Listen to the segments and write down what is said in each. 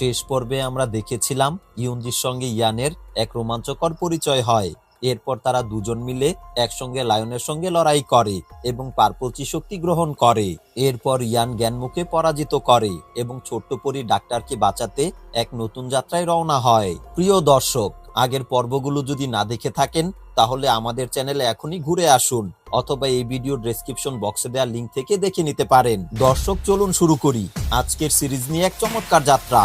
শেষ পর্বে আমরা দেখেছিলাম ইউনজির সঙ্গে ইয়ানের এক রোমাঞ্চকর পরিচয় হয়। এরপর তারা দুজন মিলে একসঙ্গে লায়নের সঙ্গে লড়াই করে এবং পারপচি শক্তি গ্রহণ করে। এরপর ইয়ান জ্ঞানমুখে পরাজিত করে এবং ছোট্ট পরি ডাক্তারকে বাঁচাতে এক নতুন যাত্রায় রওনা হয়। প্রিয় দর্শক আগের পর্বগুলো যদি না দেখে থাকেন, তাহলে আমাদের চ্যানেলে এখনই ঘুরে আসুন অথবা এই ভিডিও ডেসক্রিপশন বক্সে দেওয়া লিঙ্ক থেকে দেখে নিতে পারেন। দর্শক, চলুন শুরু করি। আজকের সিরিজ নিয়ে এক চমৎকার যাত্রা।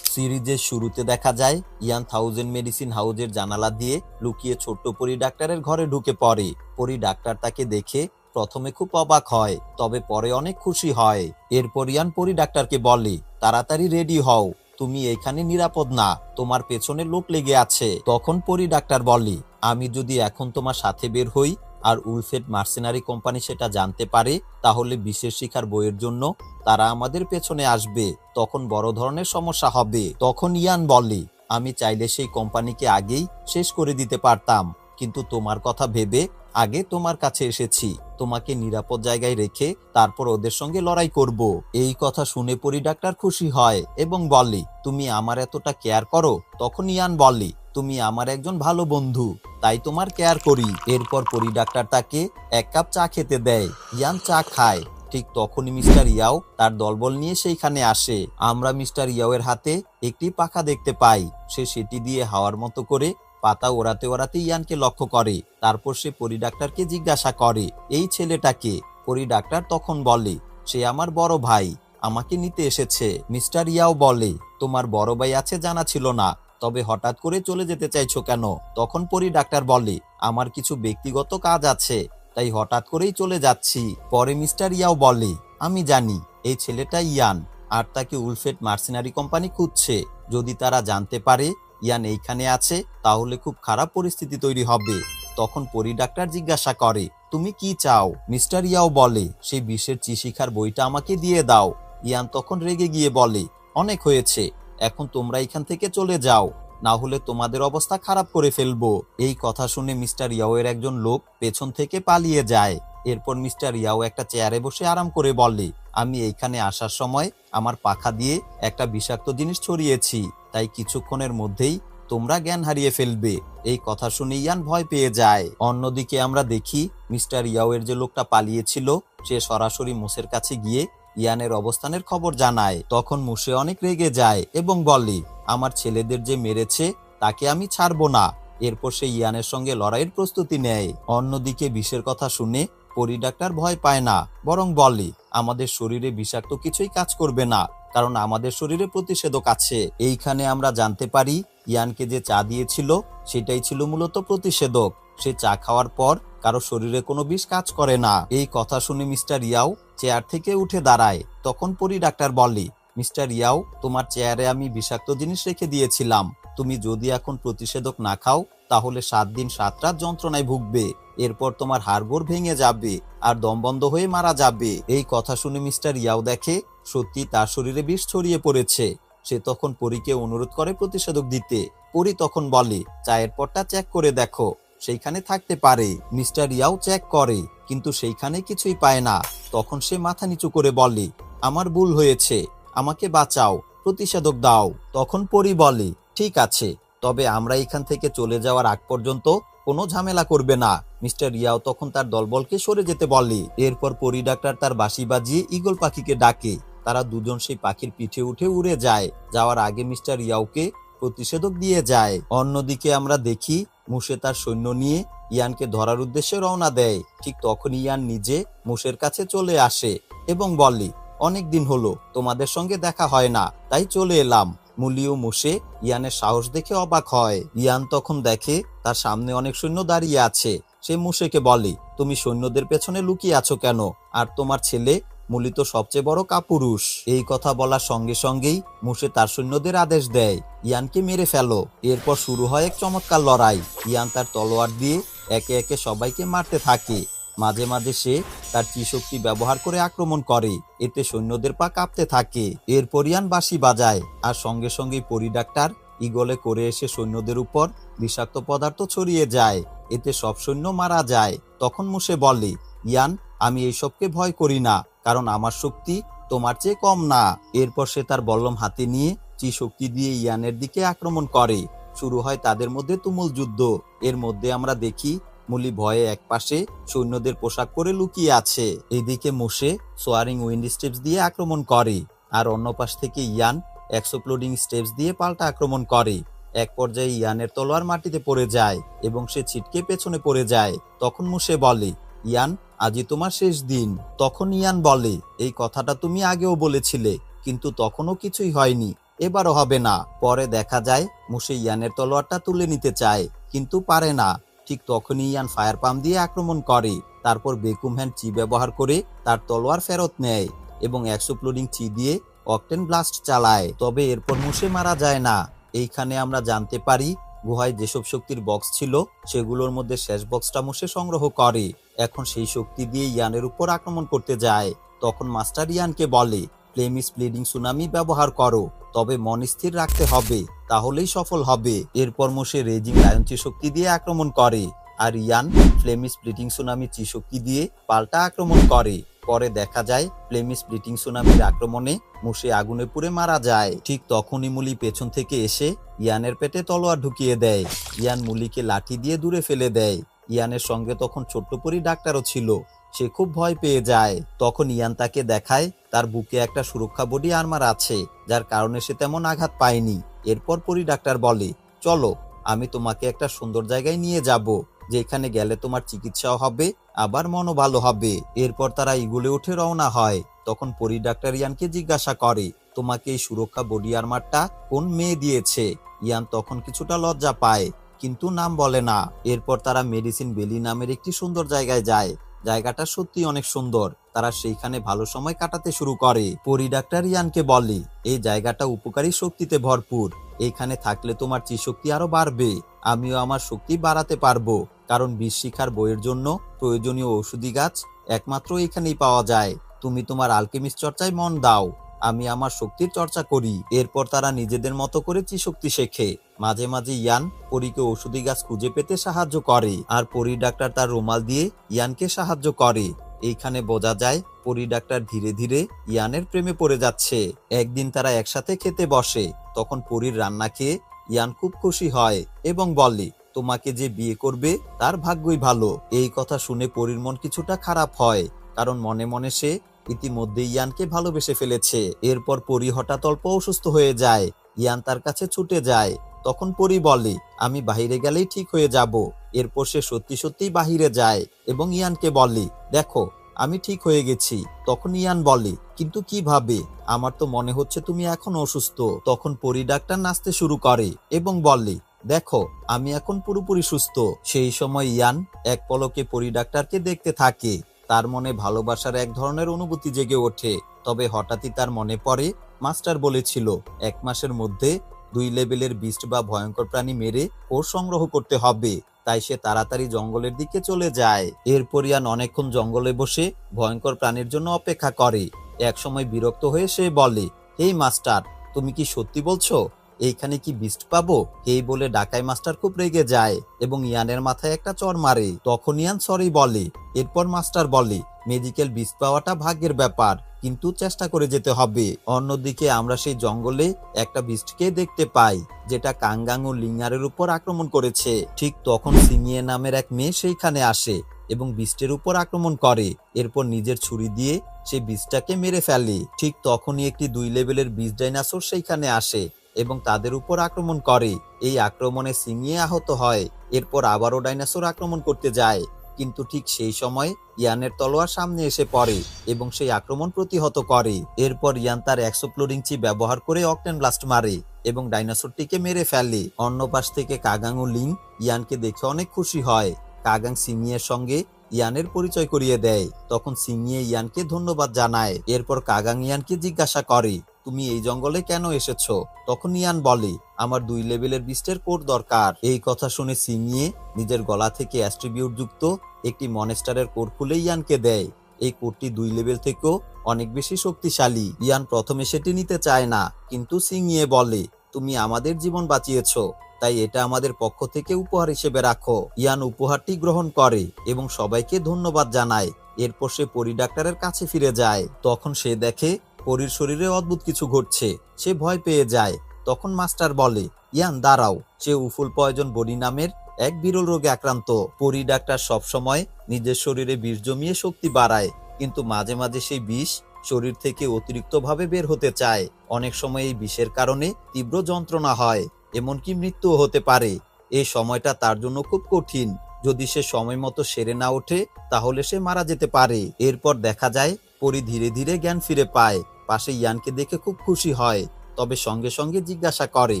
সিরিজের শুরুতে দেখা যায়, ইয়ান থাউজেন্ড মেডিসিন হাউজের জানালা দিয়ে লুকিয়ে ছোট্ট পরি ডাক্তারের ঘরে ঢুকে পড়ে। পরি ডাক্তার তাকে দেখে প্রথমে খুব অবাক হয়, তবে পরে অনেক খুশি হয়। এরপর ইয়ান পরি ডাক্তারকে বলে, তাড়াতাড়ি রেডি হও। তুমি এখানে নিরাপদ না, তোমার পেছনে লোক লেগে আছে। তখন পরি ডাক্তার বলে, আমি যদি এখন তোমার সাথে বের হই আর উলফেড মার্সেনারি কোম্পানি সেটা জানতে পারে, তাহলে বিশেষ শিখার বইয়ের জন্য তারা আমাদের পেছনে আসবে, তখন বড় ধরনের সমস্যা হবে। তখন ইয়ান বলে, আমি চাইলে সেই কোম্পানিকে আগেই শেষ করে দিতে পারতাম, কিন্তু তোমার কথা ভেবে আগে তোমার কাছে এসেছি, তোমাকে নিরাপদ জায়গায় রেখে তারপর ওদের সঙ্গে লড়াই করব। এই কথা শুনে পরি ডাক্তার খুশি হয় এবং বললি তুমি আমার এতটা কেয়ার করো? তখন ইয়ান বললি তুমি আমার একজন ভালো বন্ধু, তাই তোমার কেয়ার করি। এরপর পরি ডাক্তার তাকে এক কাপ চা খেতে দেয়। ইয়ান চা খায়। ঠিক তখনই মিস্টার ইয়াও তার দলবল নিয়ে সেইখানে আসে। আমরা মিস্টার ইয়াওয়ের হাতে একটি পাখা দেখতে পাই। সে সেটি দিয়ে হাওয়ার মতো করে পাতা ওড়াতে ওড়াতে ইয়ানকে লক্ষ্য করে। তারপর সে পরি ডাক্তারকে জিজ্ঞাসা করে, এই ছেলেটাকে পরি ডাক্তার তখন বলে, সে আমার বড় ভাই, আমাকে নিতে এসেছে। মিস্টার ইয়াও বলে, তোমার বড় ভাই আছে জানা ছিল না, তবে হঠাৎ করে চলে যেতে চাইছো কেন? তখন পরি ডাক্তার বলে, আমার কিছু ব্যক্তিগত কাজ আছে, তাই হঠাৎ করেই চলে যাচ্ছি। পরে মিস্টার ইয়াও বলে, আমি জানি, এই ছেলেটা ইয়ান, আর তাকে উলফেট মার্সিনারি কোম্পানি খুঁজছে। যদি তারা জানতে পারে ইয়ান এইখানে আছে, তাহলে খুব খারাপ পরিস্থিতি তৈরি হবে। তখন পরি ডাক্তার জিজ্ঞাসা করে, তুমি কি চাও? মিস্টার ইয়াও বলে সেই বিষের চিশিখার বইটা আমাকে দিয়ে দাও। ইয়ান তখন রেগে গিয়ে বলে, অনেক হয়েছে, এখন তোমরা এখান থেকে চলে যাও, না হলে তোমাদের অবস্থা খারাপ করে ফেলব। এই কথা শুনে মিস্টার ইয়াওয়ের একজন লোক পেছন থেকে পালিয়ে যায়। এরপর মিস্টার ইয়াও একটা চেয়ারে বসে আরাম করে বলে, আমি এইখানে আসার সময় আমার পাখা দিয়ে একটা বিষাক্ত জিনিস ছড়িয়েছি। তাই কিছুক্ষণের মধ্যেই তোমরা জ্ঞান হারিয়ে ফেলবে। এই কথা শুনে ইয়ান ভয় পেয়ে যায়। অন্যদিকে আমরা দেখি মিস্টার ইয়াওয়ের যে লোকটা পালিয়েছিল, সে সরাসরি মুসের কাছে গিয়ে ইয়ানের অবস্থানের খবর জানায়। তখন মুসে অনেক রেগে যায় এবং বলে, আমার ছেলেদের যে মেরেছে, তাকে আমি ছাড়বো না। এরপর সে ইয়ানের সঙ্গে লড়াইয়ের প্রস্তুতি নেয়। অন্যদিকে বিষের কথা শুনে পরি ডাক্তার ভয় পায় না, বরং বলে, আমাদের শরীরে বিষাক্ত কিছুই কাজ করবে না। কারণ আমাদের শরীরে প্রতিষেধক আছে। এইখানে আমরা জানতে পারি, ইয়ানকে যে চা দিয়েছিল, সেটাই ছিল মূলত প্রতিষেধক। সে চা খাওয়ার পর কারও শরীরে কোনো বিষ কাজ করে না। এই কথা শুনে মিস্টার ইয়াও চেয়ার থেকে উঠে দাঁড়ায়। তখন পরি ডাক্তার বলে, মিস্টার ইয়াও, তোমার চেয়ারে আমি বিষাক্ত জিনিস রেখে দিয়েছিলাম। তুমি যদি এখন প্রতিষেধক না খাও, তাহলে সাত দিন সাত রাত যন্ত্রণায় ভুগবে। এরপর তোমার হাড়গোড় ভেঙে যাবে আর দমবন্ধ হয়ে মারা যাবে। এই কথা শুনে মিস্টার ইয়াও দেখে সত্যি তার শরীরে বিষ ছড়িয়ে পড়েছে। সে তখন পরীকে অনুরোধ করে প্রতিষেধক দিতে। পরি তখন বলে, চায়ের পরটা চেক করে দেখো। সেইখানে থাকতে পারে। মিস্টার ইয়াও চেক করে, কিন্তু সেইখানে কিছুই পায় না। তখন সে মাথা নিচু করে বলে, আমার ভুল হয়েছে। আমাকে বাঁচাও। প্রতিষেধক দাও। তখন পরি বলে, ঠিক আছে। তবে আমরা এখান থেকে চলে যাওয়ার আগ পর্যন্ত কোনো ঝামেলা করবে না। মিস্টার ইয়াও তখন তার দলবলকে সরে যেতে বলে। এরপর পরি ডাক্তার তার বাঁশি বাজিয়ে ইগল পাখিকে ডাকে। তারা দুজন সেই পাখির পিঠে উঠে উড়ে যায়। যাওয়ার আগে মিস্টার ইয়াওকে প্রতিষেধক দিয়ে যায়। অন্যদিকে আমরা দেখি মুসে তার সৈন্য নিয়ে ইয়ানকে ধরার উদ্দেশ্যে রওনা দেয়। ঠিক তখন ইয়ান নিজে মুসের কাছে চলে আসে এবং বলে, অনেক দিন হলো, তোমাদের সঙ্গে দেখা হয় না, তাই চলে এলাম। মুলিও মুসে ইয়ানের সাহস দেখে অবাক হয়। ইয়ান তখন দেখে তার সামনে অনেক সৈন্য দাঁড়িয়ে আছে। সে মুসেকে বলে, তুমি সৈন্যদের পেছনে লুকিয়ে আছো কেন? আর তোমার ছেলে মূলিত সবচেয়ে বড় কাপুরুষ। এই কথা বলার সঙ্গে সঙ্গেই মুসে তার সৈন্যদের আদেশ দেয়, ইয়ানকে মেরে ফেলো। এরপর শুরু হয় এক চমৎকার লড়াই। ইয়ান তার তলোয়ার দিয়ে একে একে সবাইকে মারতে থাকে। মাঝে মাঝে সে তার শক্তি ব্যবহার করে আক্রমণ করে। এতে সৈন্যদের পা কাঁপতে থাকে। এরপর ইয়ান বাঁশি বাজায়। আর সঙ্গে সঙ্গেই পরি ডাক্তার ইগলে করে এসে সৈন্যদের উপর বিষাক্ত পদার্থ ছড়িয়ে যায়। এতে সব সৈন্য মারা যায়। তখন মুসে বলে, ইয়ান, আমি এইসবকে ভয় করি না। কারণ আমার শক্তি তোমার চেয়ে কম না। এরপর সে তার বল্লম হাতে নিয়ে চি শক্তি দিয়ে ইয়ানের দিকে আক্রমণ করে। শুরু হয় তাদের মধ্যে তুমুল যুদ্ধ। এর মধ্যে আমরা দেখি মুলি ভয়ে একপাশে সৈন্যদের পোশাক পরে লুকিয়ে আছে। এদিকে মোশে সোয়ারিং উইন্ড স্টেপস দিয়ে আক্রমণ করে আর অন্য পাশ থেকে ইয়ান এক্সোপ্লোডিং স্টেপস দিয়ে পাল্টা আক্রমণ করে। এক পর্যায়ে ইয়ানের তলোয়ার মাটিতে পড়ে যায় এবং সে ছিটকে পেছনে পড়ে যায়। তখন মুসে বলে ইয়ান আজই তোমার শেষ দিন। তখন ইয়ান বলে, এই কথাটা তুমি আগেও বলেছিলে, কিন্তু তখনও কিছুই হয়নি। এবারও হবে না। পরে দেখা যায়, মুসে ইয়ানের তলোয়ারটা তুলে নিতে চায়, কিন্তু পারে না। ঠিক তখনই ইয়ান ফায়ার পাম্প দিয়ে আক্রমণ করে। তারপর বেকুম হ্যান্ড চি ব্যবহার করে তার তলোয়ার ফেরত নেয় এবং এক্সোপ্লোডিং চি দিয়ে অকটেন ব্লাস্ট চালায়। তবে এরপর মুসে মারা যায় না। এইখানে আমরা জানতে পারি, গুহায় যেসব শক্তির বক্স ছিল, সেগুলোর মধ্যে শেষ বক্সটা মুসে সংগ্রহ করে। এখন সেই শক্তি দিয়ে ইয়ানের উপর আক্রমণ করতে যায়। তখন মাস্টার ইয়ানকে বলে ফ্লেম স্প্লিডিং সুনামি ব্যবহার করো, তবে মন স্থির রাখতে হবে, তাহলেই সফল হবে। এরপর মোসে রেজিং লায়ন শক্তি দিয়ে আক্রমণ করে, আর ইয়ান ফ্লেমি স্প্লিটিং সুনামি চি শক্তি দিয়ে পাল্টা আক্রমণ করে। পরে দেখা যায় ফ্লেমি স্প্লিটিং সুনামির আক্রমণে মুসে আগুনে পুড়ে মারা যায়। ঠিক তখনই মুলি পেছন থেকে এসে ইয়ানের পেটে তলোয়ার ঢুকিয়ে দেয়। ইয়ান মুলিকে লাঠি দিয়ে দূরে ফেলে দেয়। ইয়ানের সঙ্গে তখন ছোট্ট পরি ডাক্তারও ছিল। সে খুব ভয় পেয়ে যায়। তখন ইয়ান তাকে দেখায়, তার বুকে একটা সুরক্ষা বডি আর্মার আছে, যার কারণে সে তেমন আঘাত পায়নি। এরপর পরি ডাক্তার বলে, চলো, আমি তোমাকে একটা সুন্দর জায়গায় নিয়ে যাব, যেখানে গেলে তোমার চিকিৎসাও হবে, আবার মনও ভালো হবে। এরপর তারা ইগুলে উঠে রওনা হয়। তখন পরি ডাক্তার ইয়ানকে জিজ্ঞাসা করে, তোমাকে এই সুরক্ষা বডি আর্মারটা কোন মেয়ে দিয়েছে? ইয়ান তখন কিছুটা লজ্জা পায়। কিন্তু নাম বলে না। এরপর তারা মেডিসিন বেলি নামের একটি সুন্দর জায়গায় যায়। জায়গাটা সত্যি অনেক সুন্দর। তারা সেইখানে ভালো সময় কাটাতে শুরু করে। পরি ডাক্তার ইয়ানকে বলে, এই জায়গাটা উপকারী শক্তিতে ভরপুর। এখানে থাকলে তোমার শক্তি আরও বাড়বে। আমিও আমার শক্তি বাড়াতে পারব। কারণ শিখার বইয়ের জন্য প্রয়োজনীয় ঔষধি গাছ একমাত্র এখানেই পাওয়া যায়। তুমি তোমার আলকেমিস্ট চর্চায় মন দাও। আমি আমার শক্তির চর্চা করি। এরপর তারা নিজেদের মতো করে শক্তি শেখে। মাঝে মাঝে ইয়ান পরীকে ওষুধি গাছ খুঁজে পেতে সাহায্য করে আর পরি ডাক্তার তার রুমাল দিয়ে ইয়ানকে সাহায্য করে। এইখানে বোঝা যায় পরি ডাক্তার ধীরে ধীরে ইয়ানের প্রেমে পড়ে যাচ্ছে। একদিন তারা একসাথে খেতে বসে। তখন পরীর রান্না খেয়ে ইয়ান খুব খুশি হয় এবং বলে, তোমাকে যে বিয়ে করবে তার ভাগ্যই ভালো। এই কথা শুনে পরীর মন কিছুটা খারাপ হয়, কারণ মনে মনে সে ইতিমধ্যে ইয়ানকে ভালোবেসে ফেলেছে। এরপর পরি হঠাৎ অল্প অসুস্থ হয়ে যায়। ইয়ান তার কাছে ছুটে যায়। তখন পরি বলে, আমি বাহিরে গেলেই ঠিক হয়ে যাব। এরপর সে সত্যি সত্যিই বাহিরে যায় এবং ইয়ানকে বলে, দেখো, আমি ঠিক হয়ে গেছি। তখন ইয়ান বলে, কিন্তু কীভাবে আমার তো মনে হচ্ছে তুমি এখন অসুস্থ। তখন পরি ডাক্তার নাচতে শুরু করে এবং বলে, দেখো, আমি এখন পুরোপুরি সুস্থ। সেই সময় ইয়ান এক পলকে পরি ডাক্তারকে দেখতে থাকে। তার মনে ভালোবাসার এক ধরনের অনুভূতি জেগে ওঠে। তবে হঠাৎই তার মনে পড়ে, মাস্টার বলেছিল, এক মাসের মধ্যে দুই লেভেলের বিস্ট বা ভয়ঙ্কর প্রাণী মেরে কোর সংগ্রহ করতে হবে। তাই সে তাড়াতাড়ি জঙ্গলের দিকে চলে যায়। এরপর ইয়ান অনেকক্ষণ জঙ্গলে বসে ভয়ঙ্কর প্রাণীর জন্য অপেক্ষা করে। একসময় বিরক্ত হয়ে সে বলে এই মাস্টার, তুমি কি সত্যি বলছো? এইখানে কি বিস্ট পাবো? এই বলে ডাকাই মাস্টার খুব রেগে যায় এবং ইয়ানের মাথায় একটা চর মারে। তখন ইয়ান সরি বলে। এরপর মাস্টার বলে, মেডিকেল বিস্ট পাওয়াটা ভাগ্যের ব্যাপার। কিন্তু চেষ্টা করে যেতে হবে। অন্যদিকে আমরা সেই জঙ্গলে একটা বিস্টকে দেখতে পাই, যেটা কাঙ্গাং ও লিঙ্গারের উপর আক্রমণ করেছে। ঠিক তখন সিমিয়ে নামের এক মেয়ে সেইখানে আসে এবং বিস্টের উপর আক্রমণ করে। এরপর নিজের ছুরি দিয়ে সেই বিস্টটাকে মেরে ফেলে। ঠিক তখনই একটি দুই লেভেলের বিষ ডাইনাসোর সেইখানে আসে এবং তাদের উপর আক্রমণ করে। এই আক্রমণে সিংয়ে আহত হয়। এরপর আবারও ডাইনাসোর আক্রমণ করতে যায়। কিন্তু ঠিক সেই সময় ইয়ানের তলোয়ার সামনে এসে পড়ে এবং সেই আক্রমণ প্রতিহত করে। এরপর ইয়ান তার এক্সোপ্লোডিং চি ব্যবহার করে অকটেন ব্লাস্ট মারে এবং ডাইনোসরটিকে মেরে ফেলে। অন্য পাশ থেকে কাগাং ও লিং ইয়ানকে দেখে অনেক খুশি হয়। কাগাং সিমিয়ের সঙ্গে ইয়ানের পরিচয় করিয়ে দেয়। তখন সিমিয়ে ইয়ানকে ধন্যবাদ জানায়। এরপর কাগাং ইয়ানকে জিজ্ঞাসা করে তুমি এই জঙ্গলে কেন এসেছ? তখন ইয়ান বলে, আমার দুই লেভেলের বিস্টের কোড দরকার। এই কথা শুনে সিমিয়ে নিজের গলা থেকে অ্যাস্ট্রিবিউট যুক্ত একটি মনেস্টারের কোড খুলে ইয়ানকে দেয়। এই কোডটি দুই লেভেল থেকেও অনেক বেশি শক্তিশালী। ইয়ান প্রথমে সেটি নিতে চায় না, কিন্তু সিংয়ে বলে, তুমি আমাদের জীবন বাঁচিয়েছ, তাই এটা আমাদের পক্ষ থেকে উপহার হিসেবে রাখো। ইয়ান উপহারটি গ্রহণ করে এবং সবাইকে ধন্যবাদ জানায়। এরপর সে পরি ডাক্তারের কাছে ফিরে যায়। তখন সে দেখে পরীর শরীরে অদ্ভুত কিছু ঘটছে, সে ভয় পেয়ে যায়। তখন মাস্টার বলে, ইয়ান, দাঁড়াও। সে উফুল পয়জন বডি নামের এক বিরল রোগে আক্রান্ত। পরি ডাক্তার সবসময় নিজের শরীরে বিষ জমিয়ে শক্তি বাড়ায়, কিন্তু মাঝে মাঝে সেই বিষ শরীর থেকে অতিরিক্তভাবে বের হতে চায়। অনেক সময় এই বিষের কারণে তীব্র যন্ত্রণা হয়, এমনকি মৃত্যুও হতে পারে। এই সময়টা তার জন্য খুব কঠিন। যদি সে সময় মতো সেরে না ওঠে, তাহলে সে মারা যেতে পারে। এরপর দেখা যায়, পরি ধীরে ধীরে জ্ঞান ফিরে পায়। পাশে ইয়ানকে দেখে খুব খুশি হয়, তবে সঙ্গে সঙ্গে জিজ্ঞাসা করে,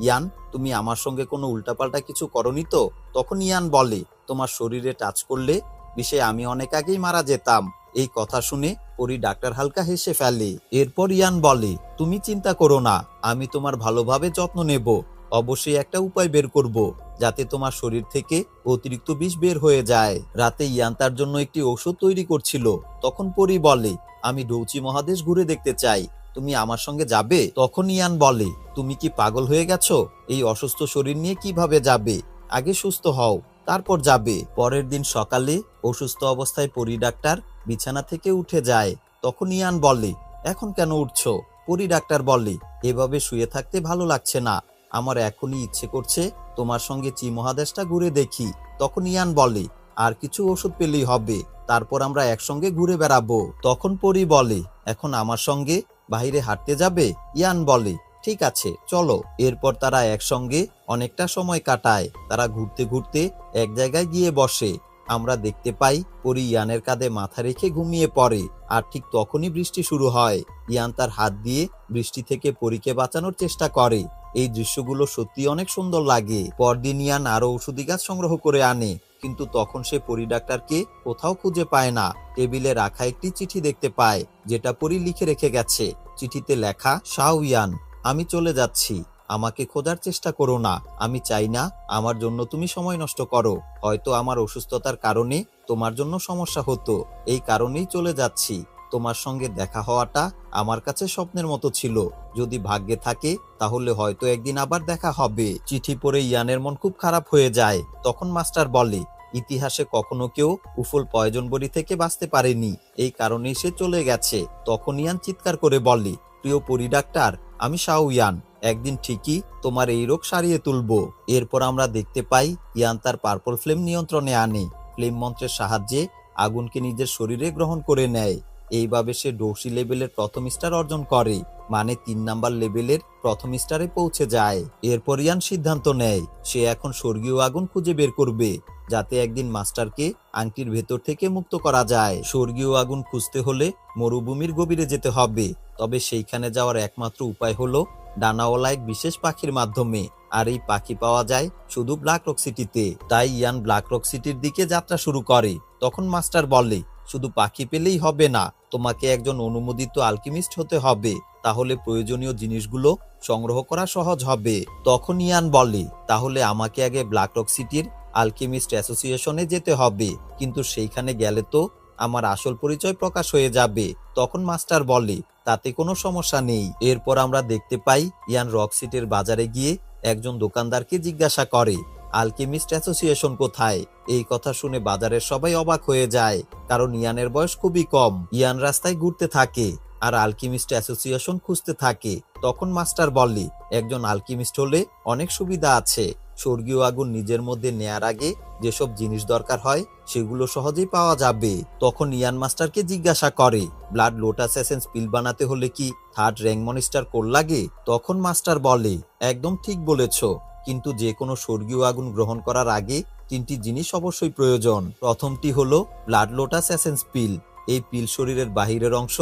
ইয়ান, তুমি আমার সঙ্গে কোনো উল্টাপাল্টা কিছু করনি তো? তখন ইয়ান বলে, তোমার শরীরে টাচ করলে বিষে আমি অনেক আগেই মারা যেতাম। এই কথা শুনে পরি ডাক্তার হালকা হেসে ফেলে। এরপর ইয়ান বলে, তুমি চিন্তা করো না, আমি তোমার ভালোভাবে যত্ন নেব। অবশ্যই একটা উপায় বের করব, যাতে তোমার শরীর থেকে অতিরিক্ত বিষ বের হয়ে যায়। রাতে ইয়ান তার জন্য একটি ঔষধ তৈরি করছিল। তখন পরি বলে, আমি ডৌচি মহাদেশ ঘুরে দেখতে চাই। তুমি আমার সঙ্গে যাবে? তখন ইয়ান বলে, তুমি কি পাগল হয়ে গেছো? এই অসুস্থ শরীর নিয়ে কীভাবে যাবে? আগে সুস্থ হও, তারপর যাবে। পরের দিন সকালে অসুস্থ অবস্থায় পরি ডাক্তার বিছানা থেকে উঠে যায়। তখন ইয়ান বলে, এখন কেন উঠছো? পরি ডাক্তার বলে, এভাবে শুয়ে থাকতে ভালো লাগছে না। আমার এখনই ইচ্ছে করছে তোমার সঙ্গে চি মহাদেশটা ঘুরে দেখি। তখন ইয়ান বলে, আর কিছু ওষুধ পেলেই হবে। তারপর আমরা একসঙ্গে ঘুরে বেড়াবো। তখন পরি বলে, এখন আমার সঙ্গে বাইরে হাঁটতে যাবে? ইয়ান বলে, ঠিক আছে, চলো। এরপর তারা একসঙ্গে অনেকটা সময় কাটায়। তারা ঘুরতে ঘুরতে এক জায়গায় গিয়ে বসে। আমরা দেখতে পাই পরি ইয়ানের কাঁধে মাথা রেখে ঘুমিয়ে পড়ে, আর ঠিক তখনই বৃষ্টি শুরু হয়। ইয়ান তার হাত দিয়ে বৃষ্টি থেকে পরীকে বাঁচানোর চেষ্টা করে। এই দৃশ্যগুলো সত্যি অনেক সুন্দর লাগে। পরদিন ইয়ান আরও ঔষধি গাছ সংগ্রহ করে আনে, কিন্তু তখন সে পরি ডাক্তারকে কোথাও খুঁজে পায় না। টেবিলে রাখা একটি চিঠি দেখতে পায়, যেটা পরি লিখে রেখে গেছে। চিঠিতে লেখা শাও ইয়ান আমি চলে যাচ্ছি। আমাকে খোঁজার চেষ্টা করো না। আমি চাই না আমার জন্য তুমি সময় নষ্ট করো। হয়তো আমার অসুস্থতার কারণে তোমার জন্য সমস্যা হতো। এই কারণেই চলে যাচ্ছি। তোমার সঙ্গে দেখা হওয়াটা আমার কাছে স্বপ্নের মতো ছিল। যদি ভাগ্যে থাকে, তাহলে হয়তো একদিন আবার দেখা হবে। চিঠি পড়ে ইয়ানের মন খুব খারাপ হয়ে যায়। তখন মাস্টার বলে, ইতিহাসে কখনো কেউ উফুল পয়জন বড়ি থেকে বাঁচতে পারেনি। এই কারণেই সে চলে গেছে। তখন ইয়ান চিৎকার করে বলে, প্রিয় পরি ডাক্তার, আমি শাও ইয়ান। একদিন ঠিকই তোমার এই রোগ সারিয়ে তুলবো। এরপর আমরা দেখতে পাই, ইয়ান তার পার্পল ফ্লেম নিয়ন্ত্রণে আনে। ফ্লেম মন্ত্রের সাহায্যে আগুনকে নিজের শরীরে গ্রহণ করে নেয়। এইভাবে সে ডোসি লেভেলের প্রথম স্টার অর্জন করে মানে তিন নাম্বার লেভেলের প্রথম স্টারে পৌঁছে যায়। এরপর ইয়ান সিদ্ধান্ত নেয়, সে এখন স্বর্গীয় আগুন খুঁজে বের করবে, যাতে একদিন মাস্টারকে আংটির ভেতর থেকে মুক্ত করা যায়। স্বর্গীয় আগুন খুঁজতে হলে মরুভূমির গভীরে যেতে হবে, তবে সেইখানে যাওয়ার একমাত্র উপায় হলো ডানাওয়ালা এক বিশেষ পাখির মাধ্যমে, আর এই পাখি পাওয়া যায় শুধু ব্ল্যাক রক সিটিতে। তাই ইয়ান ব্ল্যাক রক সিটির দিকে যাত্রা শুরু করে, তখন মাস্টার বলে শুধু পাখি পেলেই হবে না, তোমাকে একজন অনুমোদিত আলকিমিস্ট হতে হবে। তাহলে প্রয়োজনীয় জিনিসগুলো সংগ্রহ করা সহজ হবে। তখন ইয়ান বলে, তাহলে আমাকে আগে ব্ল্যাক রক সিটির আলকেমিস্ট অ্যাসোসিয়েশনে যেতে হবে। কিন্তু সেইখানে গেলে তো আমার আসল পরিচয় প্রকাশ হয়ে যাবে। তখন মাস্টার বলে, তাতে কোনো সমস্যা নেই। এরপর আমরা দেখতে পাই ইয়ান রক সিটির বাজারে গিয়ে একজন দোকানদারকে জিজ্ঞাসা করে আলকেমিস্ট অ্যাসোসিয়েশন কোথায়? এই কথা শুনে বাজারের সবাই অবাক হয়ে যায়। কারণ ইয়ানের বয়স খুবই কম। ইয়ান রাস্তায় ঘুরতে থাকে আর আলকিমিস্ট অ্যাসোসিয়েশন খুঁজতে থাকে। তখন মাস্টার বললি, একজন আলকিমিস্ট হলে অনেক সুবিধা আছে। স্বর্গীয় আগুন নিজের মধ্যে নেয়ার আগে যেসব জিনিস দরকার হয়, সেগুলো সহজেই পাওয়া যাবে। তখন ইয়ান মাস্টারকে জিজ্ঞাসা করে ব্লাড লোটাস এসেন্স পিল বানাতে হলে কি থার্ড র্যাঙ্ক মনিস্টার কোর লাগে? তখন মাস্টার বলে, একদম ঠিক বলেছ। কিন্তু যে কোনো স্বর্গীয় আগুন গ্রহণ করার আগে তিনটি জিনিস অবশ্যই প্রয়োজন। প্রথমটি হলো ব্লাড লোটাস এসেন্স পিল। এই পিল শরীরের বাহিরের অংশ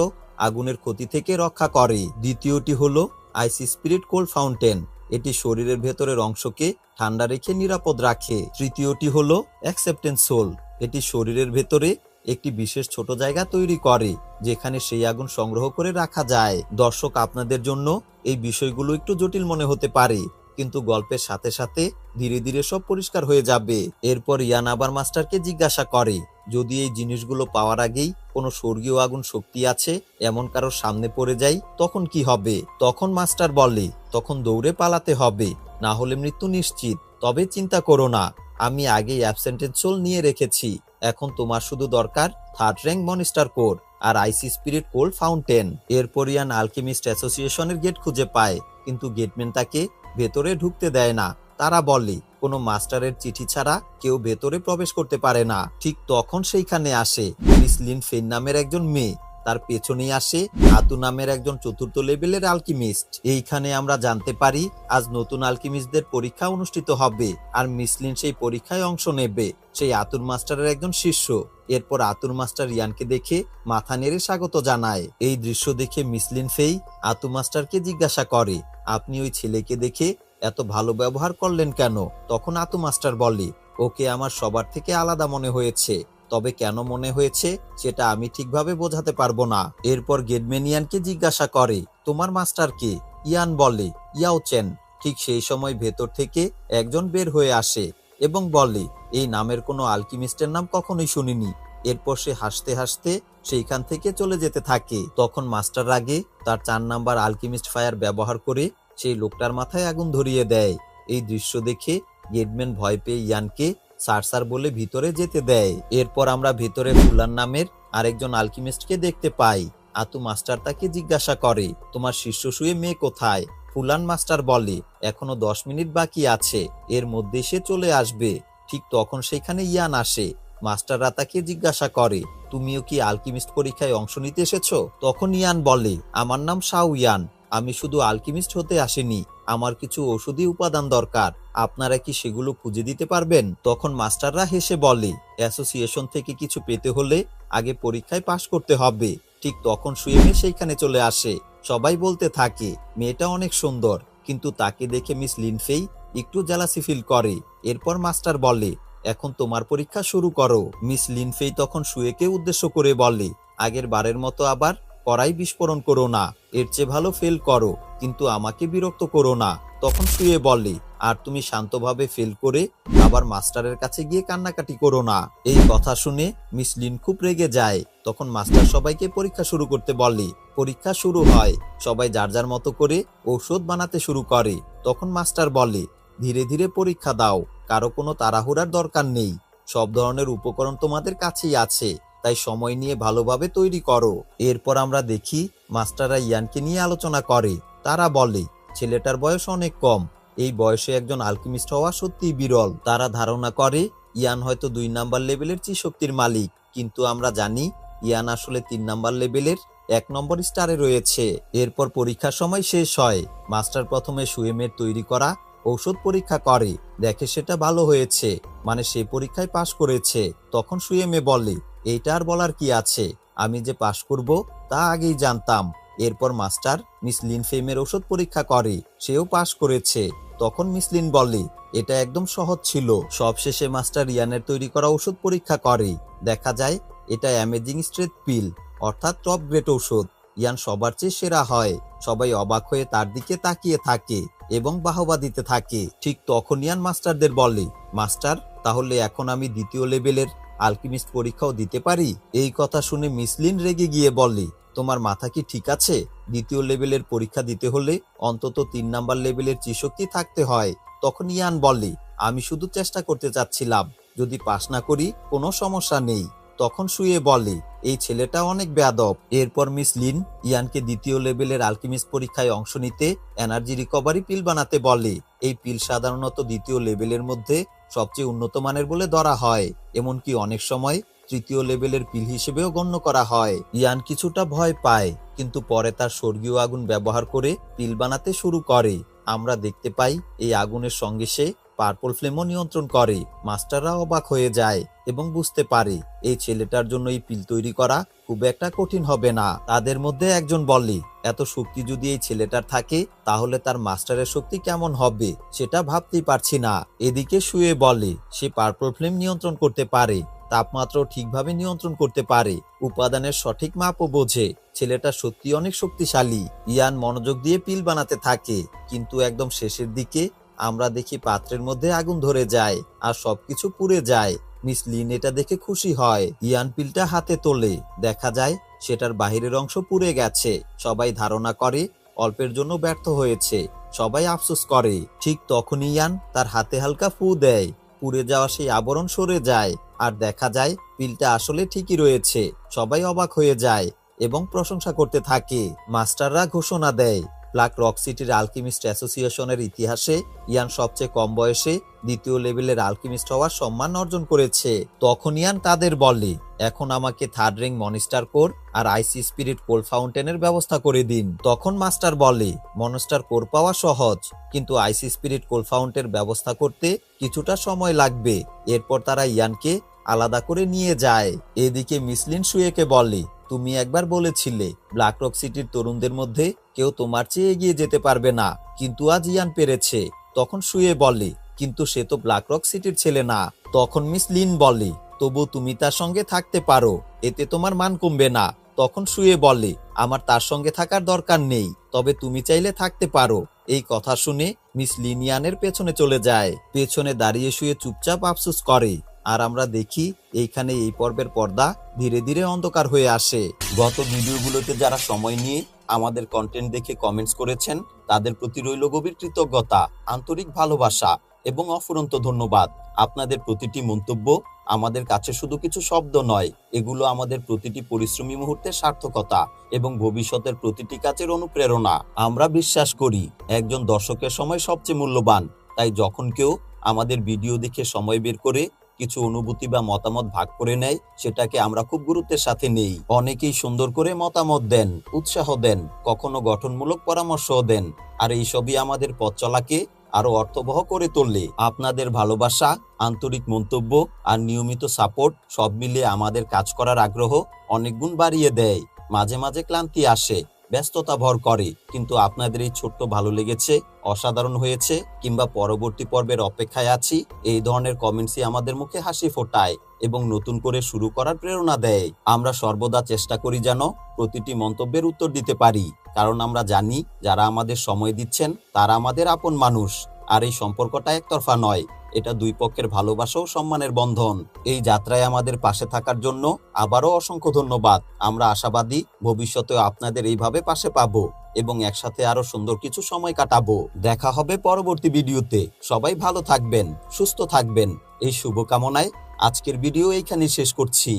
আগুনের ক্ষতি থেকে রক্ষা করে। দ্বিতীয়টি হলো আইসি স্পিরিট কোল্ড ফাউন্টেন। এটি শরীরের ভেতরের অংশকে ঠান্ডা রেখে নিরাপদ রাখে। তৃতীয়টি হলো অ্যাকসেপ্টেন্স সোল এটি শরীরের ভেতরে একটি বিশেষ ছোট জায়গা তৈরি করে, যেখানে সেই আগুন সংগ্রহ করে রাখা যায়। দর্শক, আপনাদের জন্য এই বিষয়গুলো একটু জটিল মনে হতে পারে। কিন্তু গল্পের সাথে সাথে ধীরে ধীরে সব পরিষ্কার হয়ে যাবে। এরপর ইয়ান আবার মাস্টারকে জিজ্ঞাসা করে, যদি এই জিনিসগুলো পাওয়ার আগেই কোনো স্বর্গীয় আগুন শক্তি আছে, এমন কারোর সামনে পড়ে যাই, তখন কি হবে? তখন মাস্টার বলে, তখন দৌড়ে পালাতে হবে, না হলে মৃত্যু নিশ্চিত। তবে চিন্তা করো না, আমি আগেই অ্যাবসেন্টেড সোল নিয়ে রেখেছি। এখন তোমার শুধু দরকার থার্ড র্যাঙ্ক মনিস্টার কোর আর আইসি স্পিরিট কোল্ড ফাউন্টেন। এরপর ইয়ান আলকেমিস্ট অ্যাসোসিয়েশনের গেট খুঁজে পায়, কিন্তু গেটম্যান তাকে ভেতরে ঢুকতে দেয় না। তারা বলে, কোনো মাস্টারের চিঠি ছাড়া কেউ ভেতরে প্রবেশ করতে পারে না। ঠিক তখন সেইখানে আসে মিসলিন ফেন নামের একজন মেয়ে। তার পেছনেই আসে আতু নামের একজন চতুর্থ লেভেলের আলকিমিস্ট এইখানে আমরা জানতে পারি আজ নতুন আলকিমিস্টদের পরীক্ষা অনুষ্ঠিত হবে আর মিসলিন সেই পরীক্ষায় অংশ নেবে। সেই আতুর মাস্টারের একজন শিষ্য। এরপর আতুর মাস্টার ইয়ানকে দেখে মাথা নেড়ে স্বাগত জানায়। এই দৃশ্য দেখে মিসলিন ফেই আতু মাস্টারকে জিজ্ঞাসা করে, আপনি ওই ছেলেকে দেখে এত ভালো ব্যবহার করলেন কেন? তখন আতু মাস্টার বলে, ওকে আমার সবার থেকে আলাদা মনে হয়েছে। তবে কেন মনে হয়েছে সেটা আমি ঠিকভাবে বোঝাতে পারব না। এরপর গেডমেনিয়ানকে জিজ্ঞাসা করে, তোমার মাস্টার কে? ইয়ান বলে, ইয়াও চেন। ঠিক সেই সময় ভেতর থেকে একজন বের হয়ে আসে এবং বলে, এই নামের কোনো আলকিমিস্টের নাম কখনোই শুনিনি। এরপর সে হাসতে হাসতে সেইখান থেকে চলে যেতে থাকে। তখন মাস্টার আগে তার চার নাম্বার আলকিমিস্ট ফায়ার ব্যবহার করে সেই লোকটার মাথায় আগুন ধরিয়ে দেয়। এই দৃশ্য দেখে গেটম্যান ভয় পেয়ে ইয়ানকে সার সার বলে ভিতরে যেতে দেয়। এরপর আমরা ভিতরে ফুলান নামের আরেকজন আলকিমিস্টকে দেখতে পাই। আতু মাস্টার তাকে জিজ্ঞাসা করে, তোমার শিষ্য শুয়ে মেয়ে কোথায়? ফুলান মাস্টার বলে, এখনও দশ মিনিট বাকি আছে, এর মধ্যে সে চলে আসবে। ঠিক তখন সেখানে ইয়ান আসে। মাস্টাররা তাকে জিজ্ঞাসা করে, তুমিও কি আলকিমিস্ট পরীক্ষায় অংশ নিতে এসেছ? তখন ইয়ান বলে, আমার নাম শাও ইয়ান আমি শুধু আলকিমিস্ট হতে আসিনি। আমার কিছু ওষুধি উপাদান দরকার, আপনারা কি সেগুলো খুঁজে দিতে পারবেন? তখন মাস্টাররা হেসে বলে, অ্যাসোসিয়েশন থেকে কিছু পেতে হলে আগে পরীক্ষায় পাশ করতে হবে। ঠিক তখন সুয়েমে সেইখানে চলে আসে। সবাই বলতে থাকে, মেয়েটা অনেক সুন্দর। কিন্তু তাকে দেখে মিস লিনফেই একটু জেলাসি ফিল করে। এরপর মাস্টার বলে, এখন তোমার পরীক্ষা শুরু করো। মিস লিনফেই তখন সুয়েকে উদ্দেশ্য করে বলে, আগের বারের মতো আবার কড়াই বিস্ফোরণ করো না। এর চেয়ে ভালো ফেল করো। কিন্তু আমাকে বিরক্ত করো না। তখন শুয়ে বলে, আর তুমি শান্তভাবে ফেল করে আবার মাস্টারের কাছে গিয়ে কান্নাকাটি করো না। এই কথা শুনে মিস লিন খুব রেগে যায়। তখন মাস্টার সবাইকে পরীক্ষা শুরু করতে বলে, পরীক্ষা শুরু হয়। সবাই যার যার মতো করে ঔষধ বানাতে শুরু করে। তখন মাস্টার বলে, ধীরে ধীরে পরীক্ষা দাও। কারও কোনো তাড়াহুড়ার দরকার নেই। সব ধরনের উপকরণ তোমাদের কাছেই আছে। তাই সময় নিয়ে ভালোভাবে তৈরি করো। এরপর আমরা দেখি মাস্টাররা ইয়ানকে নিয়ে আলোচনা করে। তারা বলে, ছেলেটার বয়স অনেক কম। এই বয়সে একজন আলকিমিস্ট হওয়া সত্যিই বিরল। তারা ধারণা করে, ইয়ান হয়তো দুই নাম্বার লেভেলের চি শক্তির মালিক। কিন্তু আমরা জানি, ইয়ান আসলে তিন নাম্বার লেভেলের এক নম্বর স্টারে রয়েছে। এরপর পরীক্ষার সময় শেষ হয়। মাস্টার প্রথমে সুয়েমের তৈরি করা ঔষধ পরীক্ষা করে। দেখে সেটা ভালো হয়েছে। মানে সে পরীক্ষায় পাশ করেছে। তখন সুয়েমে বলে, এইটা আর বলার কি আছে? আমি যে পাশ করব, তা আগেই জানতাম। এরপর মাস্টার মিস লিন ফেমের ওষুধ পরীক্ষা করে, সেও পাশ করেছে। তখন মিস লিন বলে, এটা একদম সহজ ছিল। সবশেষে মাস্টার ইয়ানের তৈরি করা ওষুধ পরীক্ষা করে। দেখা যায়, এটা অ্যামেজিং স্ট্রেট পিল, অর্থাৎ টপ গ্রেড ওষুধ। ইয়ান সবার চেয়ে সেরা হয়। সবাই অবাক হয়ে তার দিকে তাকিয়ে থাকে এবং বাহবা দিতে থাকে। ঠিক তখন ইয়ান মাস্টারদের বলে, মাস্টার, তাহলে এখন আমি দ্বিতীয় লেভেলের আলকিমিস্ট পরীক্ষাও দিতে পারি? এই কথা শুনে মিসলিন রেগে গিয়ে বলে তোমার মাথা কি ঠিক আছে? দ্বিতীয় লেভেলের পরীক্ষা দিতে হলে অন্তত তিন নাম্বার লেভেলের চিশক্তি থাকতে হয়। তখন ইয়ান বলে আমি শুধু চেষ্টা করতে চাচ্ছিলাম। যদি পাশ না করি, কোনো সমস্যা নেই। তখন শুয়ে বলে, এই ছেলেটা অনেক বেয়াদব। এরপর মিস লিন ইয়ানকে দ্বিতীয় লেভেলের আলকিমিস পরীক্ষায় অংশ নিতে এনার্জি রিকভারি পিল বানাতে বলে, এই পিল সাধারণত দ্বিতীয় লেভেলের মধ্যে সবচেয়ে উন্নত মানের বলে ধরা হয়। এমনকি অনেক সময় তৃতীয় লেভেলের পিল হিসেবেও গণ্য করা হয়। ইয়ান কিছুটা ভয় পায়, কিন্তু পরে তার স্বর্গীয় আগুন ব্যবহার করে পিল বানাতে শুরু করে। আমরা দেখতে পাই, এই আগুনের সঙ্গে সে পার্পল ফ্লেমও নিয়ন্ত্রণ করে। মাস্টাররা অবাক হয়ে যায় এবং বুঝতে পারে, এই ছেলেটার জন্য এই পিল তৈরি করা খুব একটা কঠিন হবে না। তাদের মধ্যে একজন বলে, এত শক্তি যদি এই ছেলেটার থাকে, তাহলে তার মাস্টারের শক্তি কেমন হবে? সেটা ভাবতেই পারছি না। এদিকে শুয়ে বলে, সে পার্পল ফ্লেম নিয়ন্ত্রণ করতে পারে। তাপমাত্রাও ঠিকভাবে নিয়ন্ত্রণ করতে পারে। উপাদানের সঠিক মাপও বোঝে। ছেলেটা সত্যি অনেক শক্তিশালী। ইয়ান মনোযোগ দিয়ে পিল বানাতে থাকে। কিন্তু একদম শেষের দিকে আমরা দেখি পাত্রের মধ্যে আগুন ধরে যায় আর সবকিছু পুড়ে যায়। মিস লিন এটা দেখে খুশি হয়। ইয়ান পিলটা হাতে তোলে। দেখা যায় সেটার বাহিরের অংশ পুড়ে গেছে। সবাই ধারণা করে অল্পের জন্য ব্যর্থ হয়েছে। সবাই আফসোস করে। ঠিক তখনই ইয়ান তার হাতে হালকা ফু দেয়। পুড়ে যাওয়া সেই আবরণ সরে যায়। আর দেখা যায়, পিলটা আসলে ঠিকই রয়েছে। সবাই অবাক হয়ে যায় এবং প্রশংসা করতে থাকে। মাস্টাররা ঘোষণা দেয় ব্ল্যাক রক সিটির আলকিমিস্ট অ্যাসোসিয়েশনের ইতিহাসে ইয়ান সবচেয়ে কম বয়সে দ্বিতীয় লেভেলের আলকিমিস্ট হওয়ার সম্মান অর্জন করেছে। তখন ইয়ান তাদের বলে, এখন আমাকে থার্ড রিং মনিস্টার কোর আর আইসি স্পিরিট কোল ফাউন্টেনের ব্যবস্থা করে দিন। তখন মাস্টার বলে, মনস্টার কোর পাওয়া সহজ, কিন্তু আইসি স্পিরিট কোল ফাউন্টের ব্যবস্থা করতে কিছুটা সময় লাগবে। এরপর তারা ইয়ানকে আলাদা করে নিয়ে যায়। এদিকে মিসলিন শুয়েকে বলে, তুমি একবার বলেছিলে ব্ল্যাক রক সিটির তরুণদের মধ্যে কেউ তোমার চেয়ে এগিয়ে যেতে পারবে না, কিন্তু আজ ইয়ান পেরেছে। তখন শুয়ে বলে, কিন্তু সে তো ব্ল্যাক রক সিটির ছেলে না। তখন মিস লিন বলে, তবু তুমি তার সঙ্গে থাকতে পারো, এতে তোমার মান কমবে না। তখন শুয়ে বলে, আমার তার সঙ্গে থাকার দরকার নেই, তবে তুমি চাইলে থাকতে পারো। এই কথা শুনে মিস লিনিয়ানের পেছনে চলে যায়। পেছনে দাঁড়িয়ে শুয়ে চুপচাপ আফসুস করে। আর আমরা দেখি এইখানে এই পর্বের পর্দা ধীরে ধীরে অন্ধকার হয়ে আসে। গত ভিডিওগুলোতে যারা সময় নিয়ে আমাদের কন্টেন্ট দেখে কমেন্টস করেছেন, তাদের প্রতি রইল গভীর কৃতজ্ঞতা, আন্তরিক ভালোবাসা এবং অফুরন্ত ধন্যবাদ। আপনাদের প্রতিটি মন্তব্য আমাদের কাছে শুধু কিছু শব্দ নয়, এগুলো আমাদের প্রতিটি পরিশ্রমী মুহূর্তের সার্থকতা এবং ভবিষ্যতের প্রতিটি কাজের অনুপ্রেরণা। আমরা বিশ্বাস করি, একজন দর্শকের সময় সবচেয়ে মূল্যবান, তাই যখন কেউ আমাদের ভিডিও দেখে সময় বের করে কিছু অনুভূতি বা মতামত ভাগ করে নেয়, সেটাকে আমরা খুব গুরুত্বের সাথে নেই। অনেকেই সুন্দর করে মতামত দেন, উৎসাহ দেন, কখনো গঠনমূলক পরামর্শও দেন, আর এইসবই আমাদের পথ চলাকে আরও অর্থবহ করে তুললে আপনাদের ভালোবাসা, আন্তরিক মন্তব্য আর নিয়মিত সাপোর্ট সব মিলিয়ে আমাদের কাজ করার আগ্রহ অনেক গুণ বাড়িয়ে দেয়। মাঝে মাঝে ক্লান্তি আসে ব্যস্ততা ভর করে, কিন্তু আপনাদের এই ছোট্ট ভালো লেগেছে, অসাধারণ হয়েছে, কিংবা পরবর্তী পর্বের অপেক্ষায় আছি, এই ধরনের কমেন্টসই আমাদের মুখে হাসি ফোটায় এবং নতুন করে শুরু করার প্রেরণা দেয়। আমরা সর্বদা চেষ্টা করি যেন প্রতিটি মন্তব্যের উত্তর দিতে পারি, কারণ আমরা জানি, যারা আমাদের সময় দিচ্ছেন, তারা আমাদের আপন মানুষ, আর এই সম্পর্কটা একতরফা নয়। এটা দুই পক্ষের ভালোবাসা ও সম্মানের বন্ধন। এই যাত্রায় আমাদের পাশে থাকার জন্য আবারও অসংখ্য ধন্যবাদ। আমরা আশাবাদী ভবিষ্যতে আপনাদের এইভাবে পাশে পাবো এবং একসাথে আরও সুন্দর কিছু সময় কাটাবো। দেখা হবে পরবর্তী ভিডিওতে। সবাই ভালো থাকবেন, সুস্থ থাকবেন। এই শুভকামনায় আজকের ভিডিও এইখানে শেষ করছি।